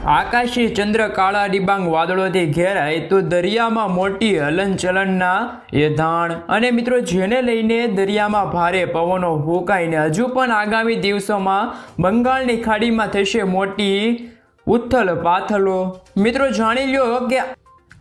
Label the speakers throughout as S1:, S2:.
S1: આકાશી ચંદ્ર કાળા ડિબાંગ વાદળોથી ઘેરાય તો દરિયામાં મોટી હલનચલનના એધાણ અને મિત્રો, જેને લઈને દરિયામાં ભારે પવનો ફૂંકાઈને હજુ પણ આગામી દિવસોમાં બંગાળની ખાડીમાં થશે મોટી ઉથલ પાથલો મિત્રો, જાણી લ્યો કે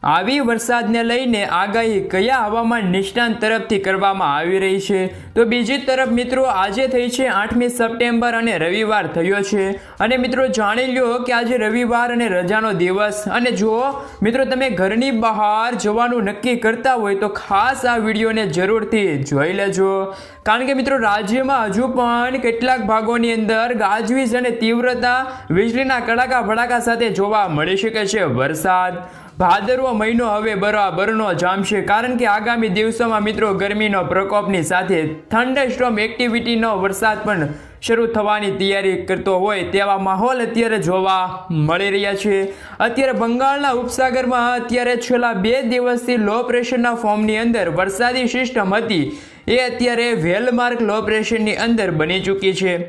S1: આવી વરસાદને લઈને આગાહી કયા હવામાન નિષ્ણાંત તરફથી કરવામાં આવી રહી છે? તો બીજી તરફ મિત્રો, આજે થઈ છે આઠમી સપ્ટેમ્બર અને રવિવાર થયો છે. અને મિત્રો, જાણી લ્યો કે આજે રવિવાર અને રજાનો દિવસ. અને જો મિત્રો, તમે ઘરની બહાર જવાનું નક્કી કરતા હોય તો ખાસ આ વિડીયોને જરૂરથી જોઈ લેજો. કારણ કે મિત્રો, રાજ્યમાં હજુ પણ કેટલાક ભાગોની અંદર ગાજવીજ અને તીવ્રતા, વીજળીના કડાકા ભડાકા સાથે જોવા મળી શકે છે વરસાદ. ભાદરવો મહિનો હવે બરાબરનો જામશે કારણ કે આગામી દિવસોમાં મિત્રો ગરમીનો પ્રકોપની સાથે થંડરસ્ટોમ એક્ટિવિટીનો વરસાદ પણ શરૂ થવાની તૈયારી કરતો હોય તેવા માહોલ અત્યારે જોવા મળી રહ્યા છે. અત્યારે બંગાળના ઉપસાગરમાં અત્યારે છેલ્લા બે દિવસથી લો પ્રેશરના ફોર્મની અંદર વરસાદી સિસ્ટમ હતી. એ અત્યારે વેલમાર્ક લો પ્રેશરની અંદર બની ચૂકી છે.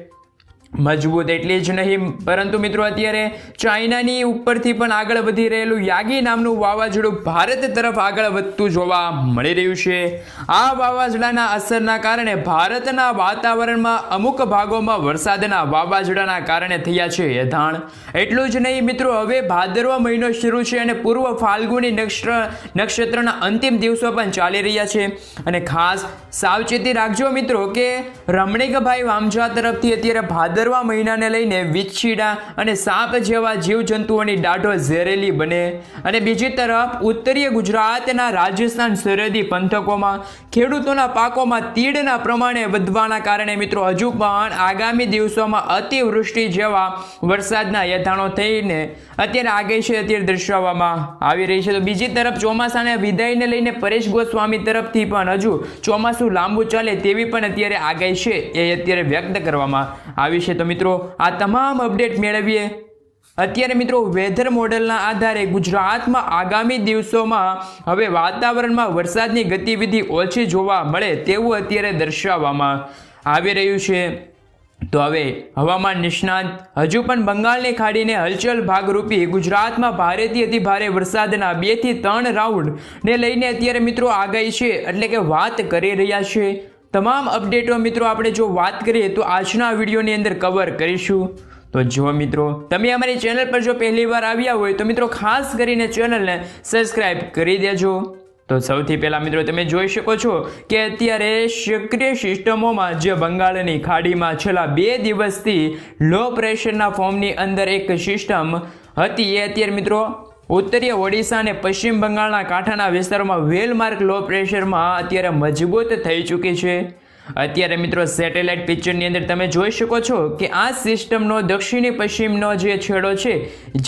S1: મજબૂત એટલી જ નહીં. પરંતુ મિત્રો અત્યારે ચાઇનાની ઉપરથી પણ આગળ વધી રહેલું યાગી નામનું વાવાઝોડું ભારત તરફ આગળ વધતું જોવા મળી રહ્યું છે. આ વાવાઝોડાના અસરના કારણે ભારતના વાતાવરણમાં અમુક ભાગોમાં વરસાદના વાવાઝોડાના કારણે થયા છે એધાણ. એટલું જ નહીં મિત્રો, હવે ભાદરવા મહિનો શરૂ છે અને પૂર્વ ફાલ્ગુની નક્ષત્ર, નક્ષત્રના અંતિમ દિવસો પણ ચાલી રહ્યા છે. અને ખાસ સાવચેતી રાખજો મિત્રો કે રમણીકભાઈ વામજા તરફથી અત્યારે ભાદરવા મહિનાને લઈને વીછીડા અને સાપ જેવા જીવજંતુઓની દાઢો ઝેરેલી બને. અને બીજી તરફ, ઉત્તરીય ગુજરાતના રાજસ્થાન સરહદી પંથકોમાં ખેડૂતોના પાકોમાં તીડના પ્રમાણે વધવાના કારણે મિત્રો, હજુ પણ આગામી દિવસોમાં અતિવૃષ્ટિ જેવા વરસાદના યથાણો થઈને અત્યારે આગે છે અત્યારે દર્શાવવામાં આવી રહી છે. તો બીજી તરફ, ચોમાસાના વિદાયને લઈને પરેશ ગોસ્વામી તરફથી પણ હજુ ચોમાસું લાંબુ ચાલે તેવી પણ અત્યારે આગાહી છે એ અત્યારે વ્યક્ત કરવામાં આવી છે. તો મિત્રો, આ તમામ અપડેટ મેળવીએ. અત્યારે મિત્રો વેધર મોડેલના આધારે ગુજરાતમાં આગામી દિવસોમાં હવે વાતાવરણમાં વરસાદની ગતિવિધિ ઓછી જોવા મળે તેવું અત્યારે દર્શાવવામાં આવી રહ્યું છે. તો હવે હવામાન નિષ્ણાંત, હજુ પણ બંગાળની ખાડીને હલચલ ભાગરૂપી ગુજરાતમાં ભારેથી અતિ ભારે વરસાદના બેથી ત્રણ રાઉન્ડને લઈને અત્યારે મિત્રો આગાહી છે, એટલે કે વાત કરી રહ્યા છે. તમામ અપડેટો મિત્રો આપણે જો વાત કરીએ તો આજના વિડીયોની અંદર કવર કરીશું. તો જો મિત્રો, તમે અમારી ચેનલ પર જો પહેલી વાર આવ્યા હોય તો મિત્રો ખાસ કરીને ચેનલને સબસ્ક્રાઈબ કરી દેજો. તો સૌથી પહેલાં મિત્રો તમે જોઈ શકો છો કે અત્યારે સક્રિય સિસ્ટમોમાં જે બંગાળની ખાડીમાં છેલ્લા બે દિવસથી લો પ્રેશરના ફોર્મની અંદર એક સિસ્ટમ હતી. એ અત્યારે મિત્રો ઉત્તરીય ઓડિશા અને પશ્ચિમ બંગાળના કાંઠાના વિસ્તારોમાં વેલમાર્ક લો પ્રેશરમાં અત્યારે મજબૂત થઈ ચૂકી છે. અત્યારે મિત્રો સેટેલાઇટ પિક્ચરની અંદર તમે જોઈ શકો છો કે આ સિસ્ટમનો દક્ષિણી પશ્ચિમનો જે છેડો છે,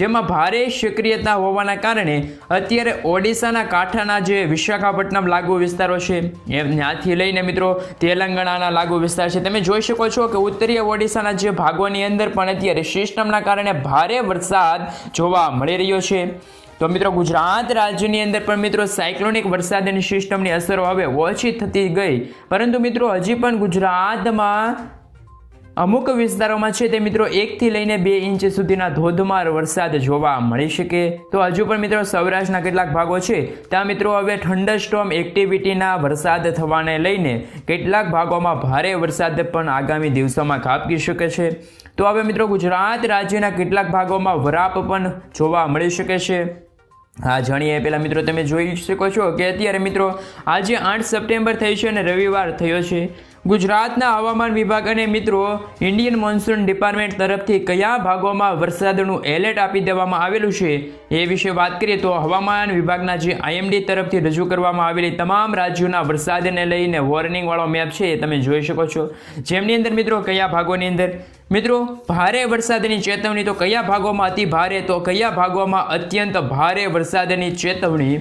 S1: જેમાં ભારે સક્રિયતા હોવાના કારણે અત્યારે ઓડિશાના કાંઠાના જે વિશાખાપટ્ટનમ લાગુ વિસ્તારો છે એ ત્યાંથી લઈને મિત્રો તેલંગાણાના લાગુ વિસ્તાર છે. તમે જોઈ શકો છો કે ઉત્તરીય ઓડિશાના જે ભાગોની અંદર પણ અત્યારે સિસ્ટમના કારણે ભારે વરસાદ જોવા મળી રહ્યો છે. તો મિત્રો ગુજરાત રાજ્યની અંદર પણ મિત્રો સાયક્લોનિક વરસાદની સિસ્ટમની અસરો હવે ઓછી થતી ગઈ. પરંતુ મિત્રો હજી પણ ગુજરાતમાં અમુક વિસ્તારોમાં છે તે મિત્રો એકથી લઈને બે ઇંચ સુધીના ધોધમાર વરસાદ જોવા મળી શકે. તો હજુ પણ મિત્રો સૌરાષ્ટ્રના કેટલાક ભાગો છે, ત્યાં મિત્રો હવે થંડરસ્ટોમ એક્ટિવિટીના વરસાદ થવાને લઈને કેટલાક ભાગોમાં ભારે વરસાદ પણ આગામી દિવસોમાં ખાબકી શકે છે. તો હવે મિત્રો ગુજરાત રાજ્યના કેટલાક ભાગોમાં વરાપ પણ જોવા મળી શકે છે. હા, જાણીએ. પહેલાં મિત્રો, તમે જોઈ શકો છો કે અત્યારે મિત્રો, આજે આઠ સપ્ટેમ્બર થઈ છે અને રવિવાર થયો છે. ગુજરાતના હવામાન વિભાગ અને મિત્રો ઇન્ડિયન મોન્સૂન ડિપાર્ટમેન્ટ તરફથી કયા ભાગોમાં વરસાદનું એલર્ટ આપી દેવામાં આવેલું છે? એ વિશે વાત કરીએ તો હવામાન વિભાગના જે આઈએમડી તરફથી રજૂ કરવામાં આવેલી તમામ રાજ્યોના વરસાદને લઈને વોર્નિંગવાળો મેપ છે એ તમે જોઈ શકો છો. જેમની અંદર મિત્રો, કયા ભાગોની અંદર? મિત્રો, ભારે વરસાદની ચેતવણી તો કયા ભાગોમાં અતિ ભારે? તો કયા ભાગોમાં અત્યંત ભારે વરસાદની ચેતવણી?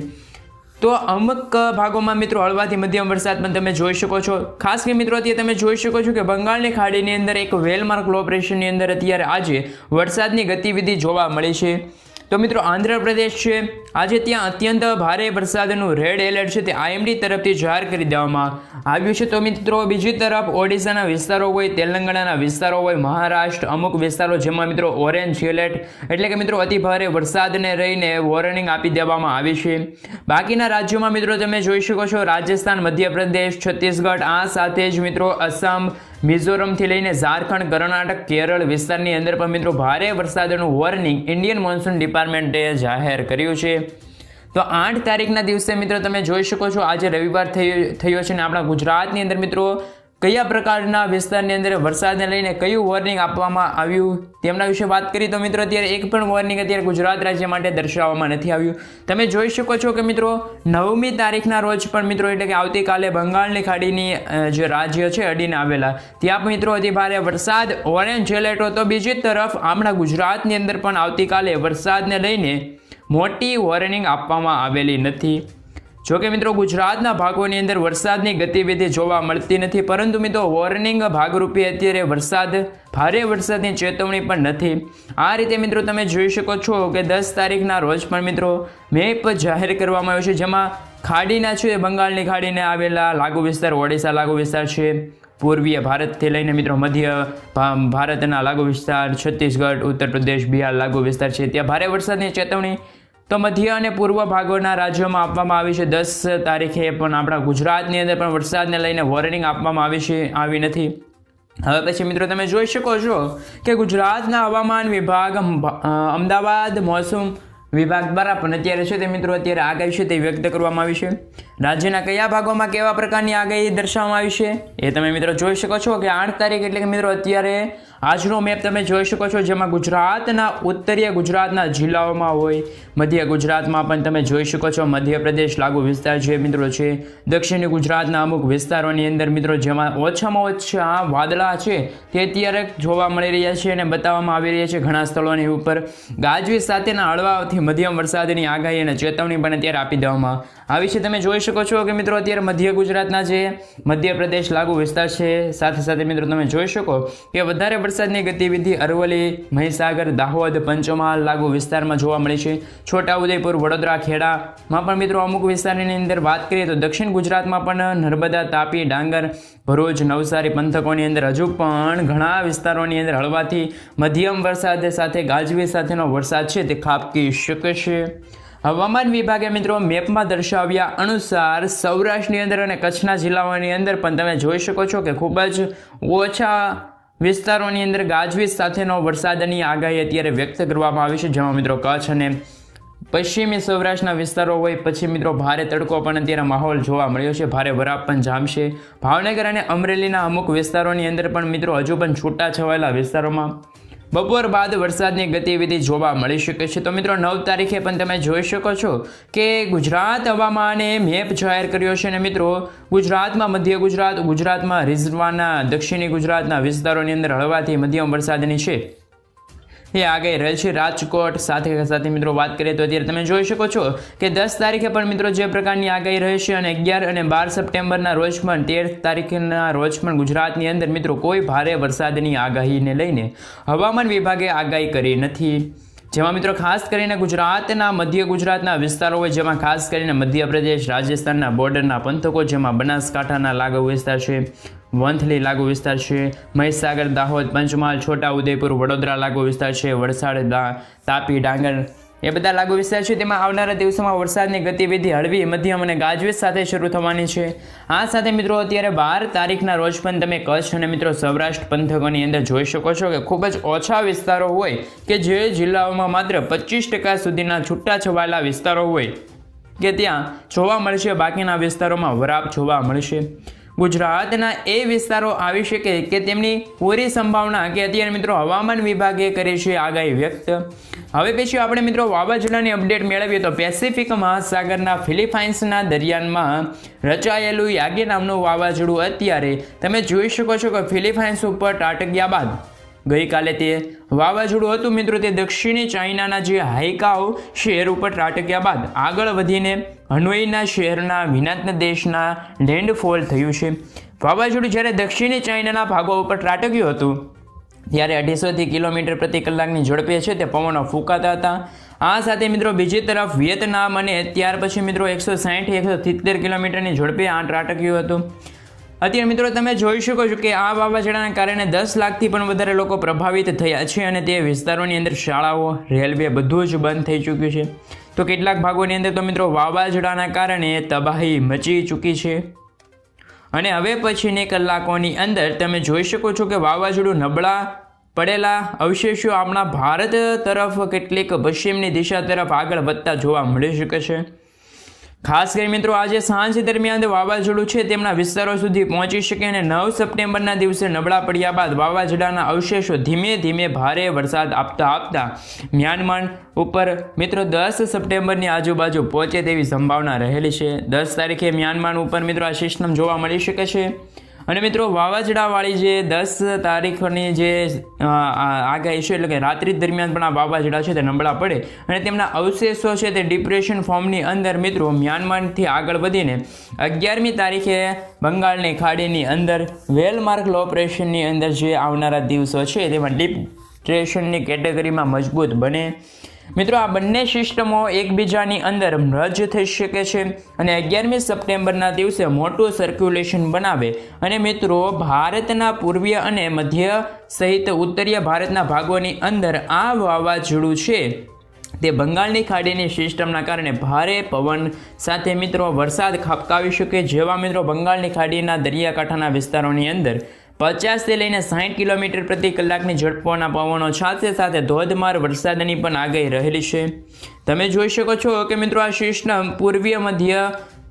S1: તો અમુક ભાગોમાં મિત્રો હળવાથી મધ્યમ વરસાદ પણ તમે જોઈ શકો છો. ખાસ કે મિત્રો અત્યારે તમે જોઈ શકો છો કે બંગાળની ખાડીની અંદર એક વેલમાર્ક લો પ્રેશરની અંદર અત્યારે આજે વરસાદની ગતિવિધિ જોવા મળી છે. તો મિત્રો આંધ્રપ્રદેશ છે. આજે ત્યાં અત્યંત ભારે વરસાદનું રેડ એલર્ટ છે. તે આઈએમડી તરફથી જાહેર કરી દેવામાં આવ્યું છે. તો મિત્રો બીજી તરફ ઓડિશાના વિસ્તારો હોય, તેલંગાણાના વિસ્તારો હોય, મહારાષ્ટ્ર અમુક વિસ્તારો જેમાં મિત્રો ઓરેન્જ એલર્ટ એટલે કે મિત્રો અતિ ભારે વરસાદને રહીને વોર્નિંગ આપી દેવામાં આવી છે. બાકીના રાજ્યોમાં મિત્રો તમે જોઈ શકો છો રાજસ્થાન, મધ્યપ્રદેશ, છત્તીસગઢ, આ સાથે જ મિત્રો અસમ મિઝોરમથી લઈને ઝારખંડ, કર્ણાટક, કેરળ વિસ્તારની અંદર પણ મિત્રો ભારે વરસાદનું વોર્નિંગ ઇન્ડિયન મોન્સૂન ડિપાર્ટમેન્ટે જાહેર કર્યું છે. તો આઠ તારીખના દિવસે મિત્રો તમે જોઈ શકો છો, આજે રવિવાર થયો થયો છે ને આપણા ગુજરાતની અંદર મિત્રો કયા પ્રકારના વિસ્તારની અંદર વરસાદને લઈને કયું વોર્નિંગ આપવામાં આવ્યું? તેમના વિશે વાત કરી તો મિત્રો અત્યારે એક પણ વોર્નિંગ અત્યારે ગુજરાત રાજ્ય માટે દર્શાવવામાં નથી આવ્યું. તમે જોઈ શકો છો કે મિત્રો, નવમી તારીખના રોજ પણ મિત્રો એટલે કે આવતીકાલે બંગાળની ખાડીની જે રાજ્ય છે અડીને આવેલા. ત્યાં મિત્રો અતિ ભારે વરસાદ. ઓરેન્જ એલર્ટ હતો. બીજી તરફ આપણા ગુજરાતની અંદર પણ આવતીકાલે વરસાદને લઈને મોટી વોર્નિંગ આપવામાં આવેલી નથી. જોકે મિત્રો, ગુજરાતના ભાગોની અંદર વરસાદની ગતિવિધિ જોવા મળતી નથી, પરંતુ મિત્રો વોર્નિંગ ભાગરૂપે અત્યારે વરસાદ, ભારે વરસાદની ચેતવણી પણ નથી. આ રીતે મિત્રો, તમે જોઈ શકો છો કે દસ તારીખના રોજ પણ મિત્રો, મેપ જાહેર કરવામાં આવ્યો છે, જેમાં ખાડીના છે, બંગાળની ખાડીને આવેલા લાગુ વિસ્તાર, ઓડિશા લાગુ વિસ્તાર છે. પૂર્વીય ભારતથી લઈને મિત્રો, મધ્ય ભારતના લાગુ વિસ્તાર, છત્તીસગઢ, ઉત્તર પ્રદેશ, બિહાર લાગુ વિસ્તાર છે. ત્યાં ભારે વરસાદની ચેતવણી તો મધ્ય અને પૂર્વ ભાગોના રાજ્યોમાં આપવામાં આવી છે. દસ તારીખે પણ આપણા ગુજરાતની અંદર પણ વરસાદને લઈને વોર્નિંગ આપવામાં આવી છે, આવી નથી. હવે પછી મિત્રો તમે જોઈ શકો છો કે ગુજરાતના હવામાન વિભાગ અમ- અમદાવાદ મોસમ વિભાગ દ્વારા પણ અત્યારે છે તે મિત્રો અત્યારે આગાહી છે તે વ્યક્ત કરવામાં આવી છે. રાજ્યના કયા ભાગોમાં કેવા પ્રકારની આગાહી દર્શાવવામાં આવી છે? એ તમે મિત્રો જોઈ શકો છો કે આઠ તારીખ એટલે કે મિત્રો અત્યારે આજનો મેપ તમે જોઈ શકો છો જેમાં ગુજરાતના, ઉત્તરીય ગુજરાતના જિલ્લાઓમાં હોય, મધ્ય ગુજરાતમાં પણ તમે જોઈ શકો છો. મધ્યપ્રદેશ લાગુ વિસ્તાર જે મિત્રો છે, દક્ષિણી ગુજરાતના અમુક વિસ્તારોની અંદર મિત્રો જેમાં ઓછામાં ઓછા વાદળા છે તે અત્યારે જોવા મળી રહ્યા છે અને બતાવવામાં આવી રહ્યા છે ઘણા સ્થળોની ઉપર. ગાજવીજ સાથેના હળવાથી મધ્યમ વરસાદની આગાહી અને ચેતવણી પણ અત્યારે આપી દેવામાં આવી વિશે તમે જોઈ શકો છો કે મિત્રો અત્યારે મધ્ય ગુજરાતના જે મધ્યપ્રદેશ લાગુ વિસ્તાર છે, સાથે સાથે મિત્રો તમે જોઈ શકો કે વધારે વરસાદની ગતિવિધિ અરવલ્લી, મહીસાગર, દાહોદ, પંચમહાલ લાગુ વિસ્તારમાં જોવા મળે છે. છોટાઉદેપુર, વડોદરા, ખેડામાં પણ મિત્રો અમુક વિસ્તારની અંદર વાત કરીએ તો દક્ષિણ ગુજરાતમાં પણ નર્મદા, તાપી, ડાંગર, ભરૂચ, નવસારી પંથકોની અંદર હજુ પણ ઘણા વિસ્તારોની અંદર હળવાથી મધ્યમ વરસાદ સાથે ગાજવી સાથેનો વરસાદ છે તે ખાબકી શકે છે. હવામાન વિભાગે મિત્રો મેપમાં દર્શાવ્યા અનુસાર સૌરાષ્ટ્રની અંદર અને કચ્છના જિલ્લાઓની અંદર પણ તમે જોઈ શકો છો કે ખૂબ જ ઓછા વિસ્તારોની અંદર ગાજવીજ સાથેનો વરસાદની આગાહી અત્યારે વ્યક્ત કરવામાં આવી છે. જેમાં મિત્રો કચ્છ અને પશ્ચિમી સૌરાષ્ટ્રના વિસ્તારો હોય, પછી મિત્રો ભારે તડકો પણ અત્યારે માહોલ જોવા મળ્યો છે. ભારે વરાપ પણ જામશે. ભાવનગર અને અમરેલીના અમુક વિસ્તારોની અંદર પણ મિત્રો હજુ પણ છૂટા છવાયેલા વિસ્તારોમાં બપોર બાદ વરસાદની ગતિવિધિ જોવા મળી શકે છે. તો મિત્રો, નવ તારીખે પણ તમે જોઈ શકો છો કે ગુજરાત હવામાને મેપ જાહેર કર્યો છે અને મિત્રો, ગુજરાતમાં મધ્ય ગુજરાત, ગુજરાતમાં રિઝવાના દક્ષિણી ગુજરાતના વિસ્તારોની અંદર હળવાથી મધ્યમ વરસાદની છે. એ આગાહી રહેલ છે રાજકોટ. સાથે સાથે મિત્રો વાત કરીએ તો અત્યારે તમે જોઈ શકો છો કે દસ તારીખે પણ મિત્રો જે પ્રકારની આગાહી રહેશે અને અગિયાર અને બાર સપ્ટેમ્બરના રોજ પણ તેર તારીખના રોજ પણ ગુજરાતની અંદર મિત્રો કોઈ ભારે વરસાદની આગાહીને લઈને હવામાન વિભાગે આગાહી કરી નથી. જેમાં મિત્રો ખાસ કરીને ગુજરાતના મધ્ય ગુજરાતના વિસ્તારો હોય, જેમાં ખાસ કરીને મધ્યપ્રદેશ, રાજસ્થાનના બોર્ડરના પંથકો, જેમાં બનાસકાંઠાના લાગુ વિસ્તાર છે વંથલી લાગુ વિસ્તાર છે. મહીસાગર, દાહોદ, પંચમહાલ, છોટા ઉદયપુર, વડોદરા લાગુ વિસ્તાર છે. વલસાડ તાપી, ડાંગર એ બધા લાગુ વિસ્તાર છે. તેમાં આવનારા દિવસોમાં વરસાદની ગતિવિધિ હળવી, મધ્યમ અને ગાજવીજ સાથે શરૂ થવાની છે. આ સાથે મિત્રો અત્યારે બાર તારીખના રોજ પણ તમે કચ્છ અને મિત્રો સૌરાષ્ટ્ર પંથકોની અંદર જોઈ શકો છો કે ખૂબ જ ઓછા વિસ્તારો હોય કે જે જિલ્લાઓમાં માત્ર પચીસ ટકા સુધીના છૂટા છવાયેલા વિસ્તારો હોય કે ત્યાં જોવા મળશે. બાકીના વિસ્તારોમાં વરાપ જોવા મળશે. ગુજરાતના એ વિસ્તારો આવી શકે કે તેમની પૂરી સંભાવના કે અત્યારે મિત્રો હવામાન વિભાગે કરી છે આગાહી વ્યક્ત. હવે પછી આપણે મિત્રો વાવાઝોડાની અપડેટ મેળવીએ તો પેસિફિક મહાસાગરના ફિલિપાઇન્સના દરિયામાં રચાયેલું યાગી નામનું વાવાઝોડું અત્યારે તમે જોઈ શકો છો કે ફિલિપાઇન્સ ઉપર ત્રાટક્યા બાદ ગઈકાલે તે વાવાઝોડું હતું. મિત્રો, તે દક્ષિણી ચાઇનાના જે હાઈકાઓ શહેર ઉપર ત્રાટક્યા બાદ આગળ વધીને હનોઈના શહેરના વિનાતન દેશના લેન્ડફોલ થયું છે. વાવાઝોડું જ્યારે દક્ષિણી ચાઇનાના ભાગો ઉપર ત્રાટક્યું હતું, ત્યારે અઢીસોથી કિલોમીટર પ્રતિ કલાકની ઝડપે છે તે પવનો ફૂંકાતા હતા. આ સાથે મિત્રો, બીજી તરફ વિયેતનામ અને ત્યાર પછી મિત્રો, એકસો સાહીઠ એકસો સિત્તેર કિલોમીટરની ઝડપે આ ત્રાટક્યું હતું. અત્યારે મિત્રો તમે જોઈ શકો છો કે આ વાવાઝોડાના કારણે દસ લાખથી પણ વધારે લોકો પ્રભાવિત થયા છે અને તે વિસ્તારોની અંદર શાળાઓ, રેલવે બધું જ બંધ થઈ ચૂક્યું છે. તો કેટલાક ભાગોની અંદર તો મિત્રો વાવાઝોડાના કારણે તબાહી મચી ચૂકી છે. અને હવે પછીની કલાકોની અંદર તમે જોઈ શકો છો કે વાવાઝોડું નબળા પડેલા અવશેષો આપણા ભારત તરફ કેટલીક પશ્ચિમની દિશા તરફ આગળ વધતા જોવા મળી શકે છે. ખાસ કરી મિત્રો, આજે સાંજ દરમિયાન વાવાઝોડું છે, તેમના વિસ્તારો સુધી પહોંચી શકે અને નવ સપ્ટેમ્બરના દિવસે નબળા પડ્યા બાદ વાવાઝોડાના અવશેષો ધીમે ધીમે ભારે વરસાદ આપતા આપતા મ્યાનમાર ઉપર મિત્રો, દસ સપ્ટેમ્બરની આજુબાજુ પહોંચે તેવી સંભાવના રહેલી છે. દસ તારીખે મ્યાનમાર ઉપર મિત્રો, આ સિસ્ટમ જોવા મળી શકે છે. અને મિત્રો વાવાઝોડાવાળી જે દસ તારીખની જે આગાહી છે, એટલે કે રાત્રિ દરમિયાન પણ આ વાવાઝોડા છે તે નબળા પડે. અને તેમના અવશેષો છે તે ડિપ્રેશન ફોર્મની અંદર મિત્રો મ્યાનમારથી આગળ વધીને અગિયારમી તારીખે બંગાળની ખાડીની અંદર વેલમાર્ક લો અંદર જે આવનારા દિવસો છે તેમાં ડિપ્રેશનની કેટેગરીમાં મજબૂત બને. મિત્રો, આ બંને સિસ્ટમો એકબીજાની અંદર મર્જ થઈ શકે છે અને અગિયારમી સપ્ટેમ્બરના દિવસે મોટું સર્ક્યુલેશન બનાવે. અને મિત્રો, ભારતના પૂર્વીય અને મધ્ય સહિત ઉત્તરીય ભારતના ભાગોની અંદર આ વાવાઝોડું છે. તે બંગાળની ખાડીની સિસ્ટમના કારણે ભારે પવન સાથે મિત્રો વરસાદ ખાબકાવી શકે, જેવા મિત્રો બંગાળની ખાડીના દરિયાકાંઠાના વિસ્તારોની અંદર. પચાસથી લઈને સાઠ કિલોમીટર પ્રતિ કલાકની ઝડપોના પવનો સાથે સાથે ધોધમાર વરસાદની પણ આગાહી રહેલી છે. તમે જોઈ શકો છો કે મિત્રો આ સિસ્ટમ પૂર્વીય મધ્ય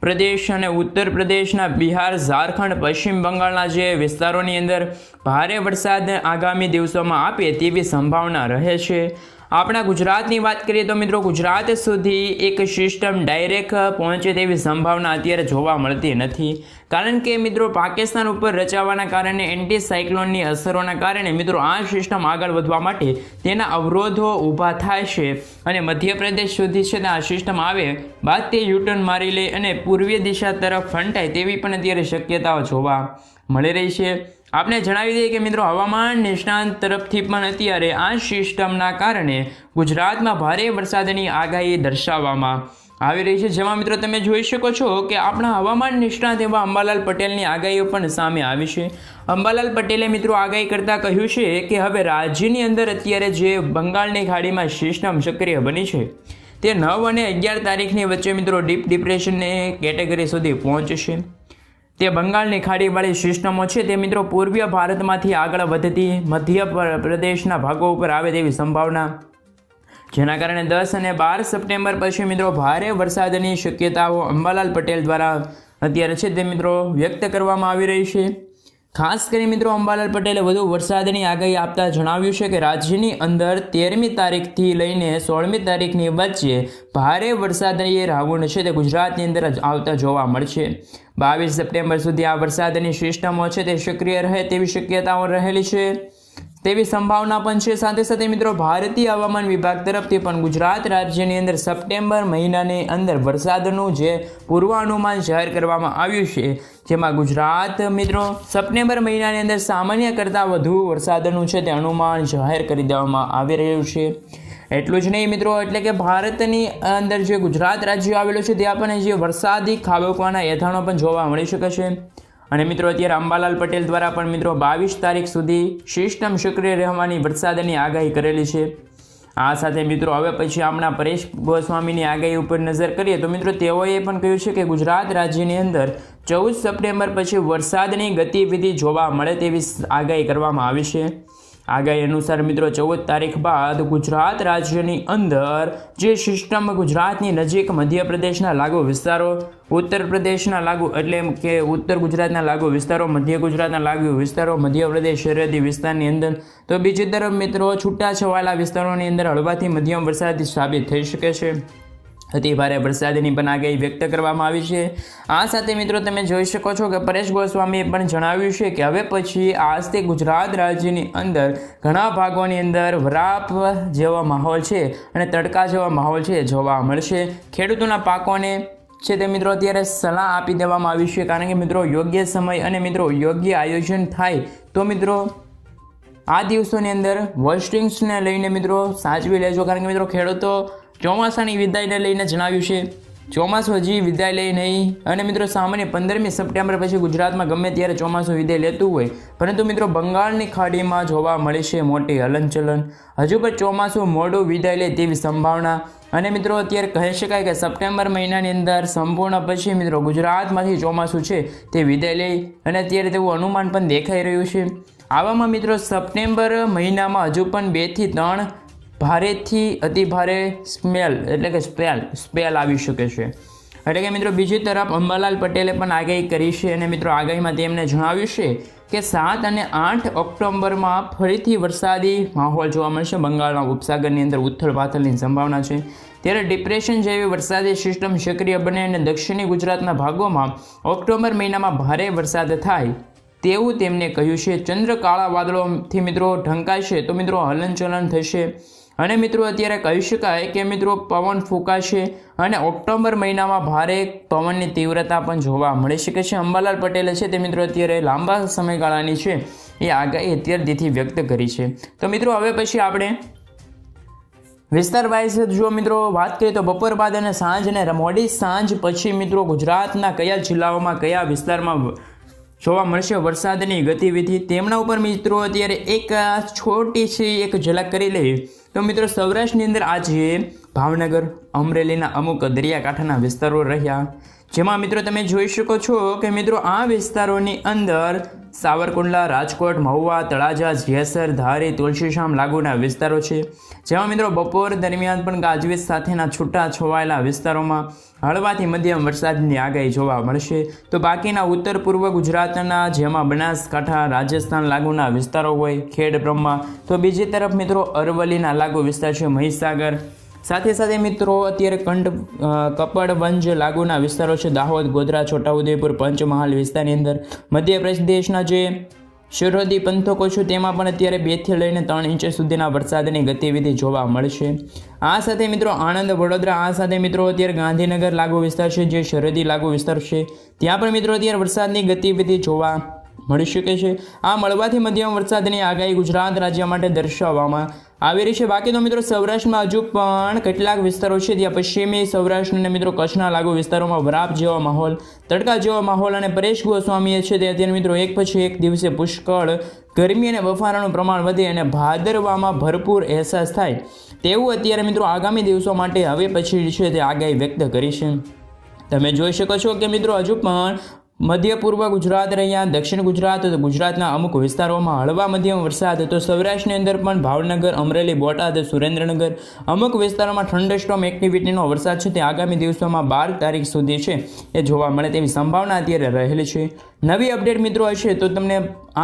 S1: પ્રદેશ અને ઉત્તર પ્રદેશના બિહાર, ઝારખંડ, પશ્ચિમ બંગાળના જે વિસ્તારોની અંદર ભારે વરસાદ આગામી દિવસોમાં આપે તેવી સંભાવના રહે છે. આપણા ગુજરાતની વાત કરીએ તો મિત્રો ગુજરાત સુધી એક સિસ્ટમ ડાયરેક્ટ પહોંચે તેવી સંભાવના અત્યારે જોવા મળતી નથી. કારણ કે મિત્રો પાકિસ્તાન ઉપર રચાવાના કારણે એન્ટી સાયક્લોનની અસરોના કારણે મિત્રો આ સિસ્ટમ આગળ વધવા માટે તેના અવરોધો ઊભા થાય છે. અને મધ્યપ્રદેશ સુધી છે આ સિસ્ટમ આવે, બાદ તે યુટર્ન મારી લે અને પૂર્વીય દિશા તરફ ફંટાય તેવી પણ અત્યારે શક્યતાઓ જોવા મળી રહી છે. આપણે જણાવી દઈએ કે મિત્રો હવામાન નિષ્ણાંત તરફથી પણ અત્યારે આ સિસ્ટમના કારણે ગુજરાતમાં ભારે વરસાદની આગાહી દર્શાવવામાં આવી રહી છે. જેમાં મિત્રો તમે જોઈ શકો છો કે આપણા હવામાન નિષ્ણાંત એવા અંબાલાલ પટેલની આગાહીઓ પણ સામે આવી છે. અંબાલાલ પટેલે મિત્રો આગાહી કરતાં કહ્યું છે કે હવે રાજ્યની અંદર અત્યારે જે બંગાળની ખાડીમાં સિસ્ટમ સક્રિય બની છે, તે નવ અને અગિયાર તારીખની વચ્ચે મિત્રો ડીપ ડિપ્રેશનની કેટેગરી સુધી પહોંચશે. તે બંગાળની ખાડીવાળી સિસ્ટમો છે. તે મિત્રો પૂર્વીય ભારતમાંથી આગળ વધતી મધ્ય પ્ર- પ્રદેશના ભાગો ઉપર આવે તેવી સંભાવના. જેના કારણે દસ અને બાર સપ્ટેમ્બર પછી મિત્રો ભારે વરસાદની શક્યતાઓ અંબાલાલ પટેલ દ્વારા અત્યારે છે તે મિત્રો વ્યક્ત કરવામાં આવી રહી છે. ખાસ કરી મિત્રો અંબાલાલ પટેલે વધુ વરસાદની આગાહી આપતા જણાવ્યું છે કે રાજ્યની અંદર તેરમી તારીખથી લઈને સોળમી તારીખની વચ્ચે ભારે વરસાદની રાઉન્ડ છે તે ગુજરાતની અંદર આવતા જોવા મળશે. બાવીસ સપ્ટેમ્બર સુધી આ વરસાદની સિસ્ટમો છે તે સક્રિય રહે તેવી શક્યતાઓ રહેલી છે. તેવી સંભાવના પણ છે. સાથે સાથે મિત્રો, ભારતીય હવામાન વિભાગ તરફથી પણ ગુજરાત રાજ્યની અંદર સપ્ટેમ્બર મહિનાની અંદર વરસાદનું જે પૂર્વાનુમાન જાહેર કરવામાં આવ્યું છે, જેમાં ગુજરાત મિત્રો, સપ્ટેમ્બર મહિનાની અંદર સામાન્ય કરતાં વધુ વરસાદનું છે તે અનુમાન જાહેર કરી દેવામાં આવી રહ્યું છે. એટલું જ નહીં મિત્રો, એટલે કે ભારતની અંદર જે ગુજરાત રાજ્ય આવેલું છે, ત્યાં પણ જે વરસાદી ખાબકવાના યથાણો પણ જોવા મળી શકે છે. અને મિત્રો અત્યારે અંબાલાલ પટેલ દ્વારા પણ મિત્રો બાવીસ તારીખ સુધી સિસ્ટમ સક્રિય રહેવાની વરસાદની આગાહી કરેલી છે. આ સાથે મિત્રો હવે પછી હમણાં પરેશ ગોસ્વામીની આગાહી ઉપર નજર કરીએ તો મિત્રો તેઓએ પણ કહ્યું છે કે ગુજરાત રાજ્યની અંદર ચૌદ સપ્ટેમ્બર પછી વરસાદની ગતિવિધિ જોવા મળે તેવી આગાહી કરવામાં આવી છે. આગાહી અનુસાર મિત્રો, ચૌદ તારીખ બાદ ગુજરાત રાજ્યની અંદર જે સિસ્ટમ ગુજરાતની નજીક મધ્યપ્રદેશના લાગુ વિસ્તારો, ઉત્તર પ્રદેશના લાગુ એટલે કે ઉત્તર ગુજરાતના લાગુ વિસ્તારો, મધ્ય ગુજરાતના લાગુ વિસ્તારો, મધ્યપ્રદેશ સરહદી વિસ્તારની અંદર. તો બીજી તરફ મિત્રો છૂટાછવાયેલા વિસ્તારોની અંદર હળવાથી મધ્યમ વરસાદ સાબિત થઈ શકે છે. અતિ ભારે વરસાદની પણ આગાહી વ્યક્ત કરવામાં આવી છે. આ સાથે મિત્રો તમે જોઈ શકો છો કે પરેશ ગોસ્વામીએ પણ જણાવ્યું છે કે હવે પછી આજથી ગુજરાત રાજ્યની અંદર ઘણા ભાગોની અંદર વરાપ જેવા માહોલ છે અને તડકા જેવા માહોલ છે જોવા મળશે. ખેડૂતોના પાકોને છે તે મિત્રો અત્યારે સલાહ આપી દેવામાં આવી છે કારણ કે મિત્રો યોગ્ય સમય અને મિત્રો યોગ્ય આયોજન થાય તો મિત્રો આ દિવસોની અંદર વોસ્ટિંગ્સને લઈને મિત્રો સાચવી લેજો કારણ કે મિત્રો ખેડૂતો ચોમાસાની વિદાયને લઈને જણાવ્યું છે. ચોમાસું હજી વિદાય લઈ નહીં. અને મિત્રો, સામાન્ય પંદરમી સપ્ટેમ્બર પછી ગુજરાતમાં ગમે ત્યારે ચોમાસું વિદાય લેતું હોય, પરંતુ મિત્રો, બંગાળની ખાડીમાં જોવા મળે છે મોટી હલનચલન. હજુ પણ ચોમાસું મોડું વિદાય લે તેવી સંભાવના. અને મિત્રો, અત્યારે કહી શકાય કે સપ્ટેમ્બર મહિનાની અંદર સંપૂર્ણ પછી મિત્રો, ગુજરાતમાંથી ચોમાસું છે તે વિદાય લે. અને અત્યારે તેવું અનુમાન પણ દેખાઈ રહ્યું છે. આવામાં મિત્રો, સપ્ટેમ્બર મહિનામાં હજુ પણ બેથી ત્રણ ભારેથી અતિ ભારે સ્મેલ, એટલે કે સ્પેલ સ્પેલ આવી શકે છે. એટલે કે મિત્રો, બીજી તરફ અંબાલાલ પટેલે પણ આગાહી કરી છે અને મિત્રો, આગાહીમાં તેમણે જણાવ્યું છે કે સાત અને આઠ ઓક્ટોબરમાં ફરીથી વરસાદી માહોલ જોવા મળશે. બંગાળના ઉપસાગરની અંદર ઉથલ પાથલની સંભાવના છે. ત્યારે ડિપ્રેશન જેવી વરસાદી સિસ્ટમ સક્રિય બને અને દક્ષિણી ગુજરાતના ભાગોમાં ઓક્ટોબર મહિનામાં ભારે વરસાદ થાય તેવું તેમણે કહ્યું છે. ચંદ્ર કાળા વાદળોથી મિત્રો ઢંકાશે તો મિત્રો, હલનચલન થશે. અને મિત્રો અત્યારે કહી શકાય કે મિત્રો પવન ફૂંકાશે અને ઓક્ટોબર મહિનામાં ભારે પવનની તીવ્રતા પણ જોવા મળી શકે છે. અંબાલાલ પટેલે છે તે મિત્રો અત્યારે લાંબા સમયગાળાની છે. એ આગાહી અત્યારથી વ્યક્ત કરી છે. તો મિત્રો હવે પછી આપણે વિસ્તાર વાઇઝ જો મિત્રો વાત કરીએ તો બપોર બાદ અને સાંજ અને મોડી સાંજ પછી મિત્રો ગુજરાતના કયા જિલ્લાઓમાં કયા વિસ્તારમાં જોવા મળશે વરસાદની ગતિવિધિ તેમના ઉપર મિત્રો અત્યારે એક છોટી છે, એક ઝલક કરી લઈએ. તો મિત્રો સૌરાષ્ટ્રની અંદર આજે ભાવનગર, અમરેલીના અમુક દરિયાકાંઠાના વિસ્તારો રહ્યા. જેમાં મિત્રો તમે જોઈ શકો છો કે મિત્રો આ વિસ્તારોની અંદર સાવરકુંડલા, રાજકોટ, મહુવા, તળાજા, જેસર, ધારી, તુલસીશામ લાગુના વિસ્તારો છે. જેમાં મિત્રો બપોર દરમિયાન પણ ગાજવીજ સાથેના છૂટા છવાયેલા વિસ્તારોમાં હળવાથી મધ્યમ વરસાદની આગાહી જોવા મળશે. તો બાકીના ઉત્તર, પૂર્વ ગુજરાતના જેમાં બનાસકાંઠા, રાજસ્થાન લાગુના વિસ્તારો હોય, ખેડ, બ્રહ્મા, તો બીજી તરફ મિત્રો અરવલ્લીના લાગુ વિસ્તાર છે, મહીસાગર. સાથે સાથે મિત્રો અત્યારે કંઠ કપડવંજ લાગુના વિસ્તારો છે, દાહોદ, ગોધરા, છોટાઉદેપુર, પંચમહાલ વિસ્તારની અંદર. મધ્યપ્રદેશના જે સરહદી પંથકો છે તેમાં પણ અત્યારે બેથી લઈને ત્રણ ઇંચ સુધીના વરસાદની ગતિવિધિ જોવા મળશે. આ સાથે મિત્રો આણંદ, વડોદરા, આ સાથે મિત્રો અત્યારે ગાંધીનગર લાગુ વિસ્તાર છે, જે સરહદી લાગુ વિસ્તાર છે. ત્યાં પણ મિત્રો અત્યારે વરસાદની ગતિવિધિ જોવા મળી શકે છે. આ મળવાથી મધ્યમ વરસાદની આગાહી ગુજરાત રાજ્ય માટે દર્શાવવામાં આવી રહી છે. બાકી તો મિત્રો સૌરાષ્ટ્રમાં હજુ પણ કેટલાક વિસ્તારો છે ત્યાં પશ્ચિમી સૌરાષ્ટ્ર અને મિત્રો કચ્છના લાગુ વિસ્તારોમાં વરાપ જેવો માહોલ, તડકા જેવો માહોલ અને પરેશ ગોસ્વામીએ છે તે અત્યારે મિત્રો એક પછી એક દિવસે પુષ્કળ ગરમી અને બફારાનું પ્રમાણ વધે અને ભાદરવામાં ભરપૂર અહેસાસ થાય. તેવું અત્યારે મિત્રો આગામી દિવસો માટે હવે પછી છે તે આગાહી વ્યક્ત કરી છે. તમે જોઈ શકો છો કે મિત્રો હજુ પણ મધ્ય પૂર્વ ગુજરાત રહ્યા, દક્ષિણ ગુજરાત તો ગુજરાતના અમુક વિસ્તારોમાં હળવા મધ્યમ વરસાદ તો સૌરાષ્ટ્રની અંદર પણ ભાવનગર, અમરેલી, બોટાદ, સુરેન્દ્રનગર અમુક વિસ્તારોમાં થંડરસ્ટોમ એક્ટિવિટીનો વરસાદ છે. તે આગામી દિવસોમાં બાર તારીખ સુધી છે એ જોવા મળે તેવી સંભાવના અત્યારે રહેલી છે. નવી અપડેટ મિત્રો હશે તો તમને